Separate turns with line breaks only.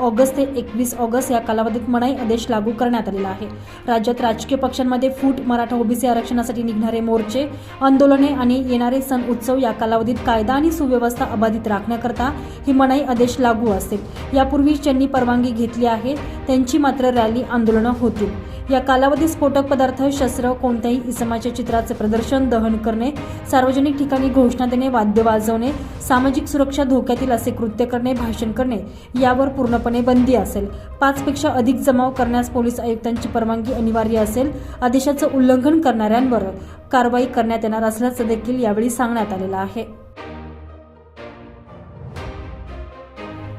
August ते एकवीस August या कालावधीत मनाई आदेश लागू करण्यात आलेला आहे. राज्यात राजकीय पक्षांमध्ये फूट मराठा ओबीसी आरक्षणासाठी निघणारे मोर्चे आंदोलने आणि येणारे सण उत्सव या कालावधीत कायदा आणि सुव्यवस्था अबाधित राखण्याकरता ही मनाई आदेश लागू असतील यापूर्वी ज्यांनी परवानगी घेतली आहे. त्यांची मात्र रॅली आंदोलनं होतील. या कालावधीत स्फोटक पदार्थ शस्त्र कोणत्याही इसमाच्या चित्राचे प्रदर्शन दहन करणे सार्वजनिक ठिकाणी घोषणा देणे वाद्य वाजवणे सामाजिक सुरक्षा धोक्यातील असे कृत्य करणे भाषण करणे यावर पूर्णपणे बंदी असेल. पाचपेक्षा अधिक जमाव करण्यास पोलीस आयुक्तांची परवानगी अनिवार्य असेल आदेशाचं उल्लंघन करणाऱ्यांवर कारवाई करण्यात येणार असल्याचं देखील यावेळी सांगण्यात आलेलं आहे.